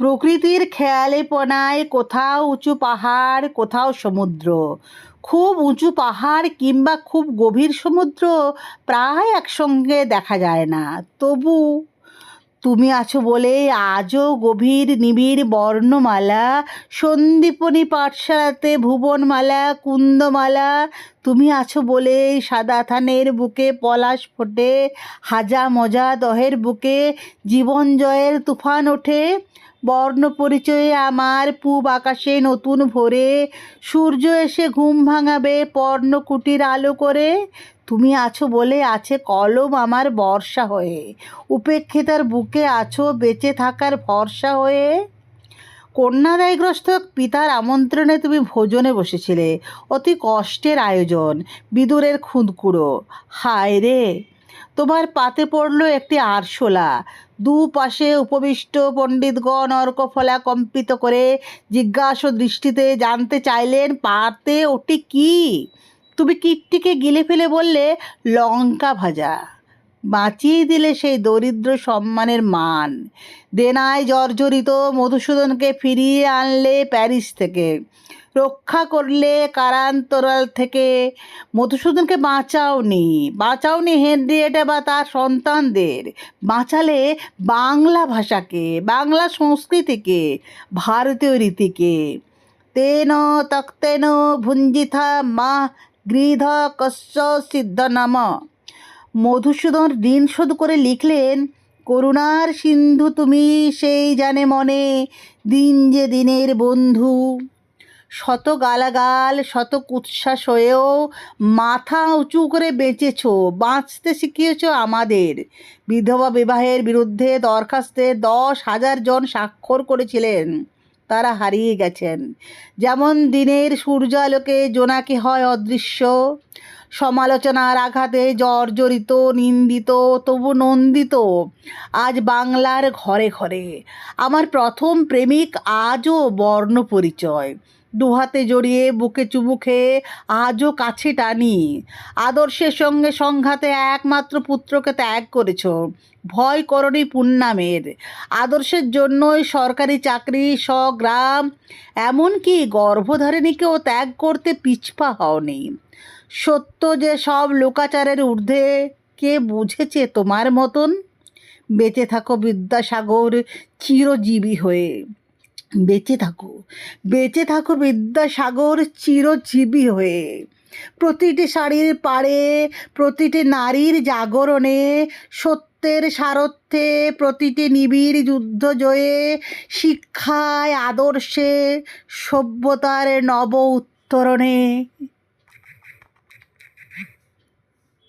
প্রকৃতির খেয়ালেপনায় কোথাও উঁচু পাহাড়, কোথাও সমুদ্র। খুব উঁচু পাহাড় কিংবা খুব গভীর সমুদ্র প্রায় একসঙ্গে দেখা যায় না। তবু তুমি আছো বলে আজও গভীর নিবিড় বর্ণমালা, সন্দীপনী পাঠশালাতে ভুবনমালা, কুন্দমালা। তুমি আছো বলে সাদা থানের বুকে পলাশ ফোটে, হাজা মজা দহের বুকে, জীবন জয়ের তুফান ওঠে। বর্ণ পরিচয়ে আমার পূব আকাশে নতুন ভোরে সূর্য এসে ঘুম ভাঙাবে, পর্ণকুটির আলো করে। তুমি আছো বলে আছে কলম আমার বর্ষা হয়ে। উপেক্ষিতার বুকে আছো বেঁচে থাকার ভরসা হয়ে। কন্যাদায়গ্রস্ত পিতার আমন্ত্রণে তুমি ভোজনে বসেছিলে। অতি কষ্টের আয়োজন, বিদুরের খুঁদকুড়ো হায় রে! তোমার পাতে পড়ল একটি আরশোলা। দুপাশে উপবিষ্ট পণ্ডিতগণ অর্কফলা কম্পিত করে জিজ্ঞাসা দৃষ্টিতে জানতে চাইলেন, পাতে ওটি কি? তুমি কীটটিকে গিলে ফেলে বললে, লঙ্কা ভাজা। বাঁচিয়ে দিলে সেই দরিদ্র সম্মানের মান। দেনায় জর্জরিত মধুসূদনকে ফিরিয়ে আনলে প্যারিস থেকে। রক্ষা করলে কারান্তরাল থেকে মধুসূদনকে বাঁচাওনি। বাঁচাওনি হেনরিয়েটা বা তার সন্তানদের। বাঁচালে বাংলা ভাষাকে, বাংলা সংস্কৃতিকে, ভারতীয় রীতিকে। তেন তক্তেন ভুঞ্জিথা মা গৃধ কস্য সিদ্ধ নাম। মধুসূদন ঋণ শোধ করে লিখলেন, করুণার সিন্ধু তুমি সেই জানে মনে, দিন যে দিনের বন্ধু। শত গালাগাল, শত কুৎসাস হয়েও মাথা উঁচু করে বেঁচেছ, বাঁচতে শিখিয়েছ আমাদের। বিধবা বিবাহের বিরুদ্ধে দরখাস্তে দশ হাজার জন স্বাক্ষর করেছিলেন। তারা হারিয়ে গেছেন। যেমন দিনের সূর্যালোকে জোনাকি হয় অদৃশ্য, সমালোচনার আঘাতে জর্জরিত, নিন্দিত, তবু নন্দিত। আজ বাংলার ঘরে ঘরে। আমার প্রথম প্রেমিক আজও বর্ণ পরিচয় দুহাতে জড়িয়ে, বুকে চুমু খেয়ে আজও কাছে টানি। আদর্শের সঙ্গে সংঘাতে একমাত্র পুত্রকে ত্যাগ করেছ। ভয় করণী পুণ্যামের। আদর্শের জন্যই সরকারি চাকরি, স্বগ্রাম, এমনকি গর্ভধারিণীকেও ত্যাগ করতে পিছপা হওনি। সত্য যে সব লোকাচারের ঊর্ধ্বে, কে বুঝেছে তোমার মতন? বেঁচে থাকো বিদ্যাসাগর, চিরজীবী হয়ে। বেঁচে থাকো। বেঁচে থাকো বিদ্যাসাগর চিরজীবী হয়ে। প্রতিটি শাড়ির পাড়ে, প্রতিটি নারীর জাগরণে, সত্যের সারথ্যে প্রতিটি নিবিড় যুদ্ধ জয়ে শিক্ষায়, আদর্শে, সভ্যতার নব উত্তরণে।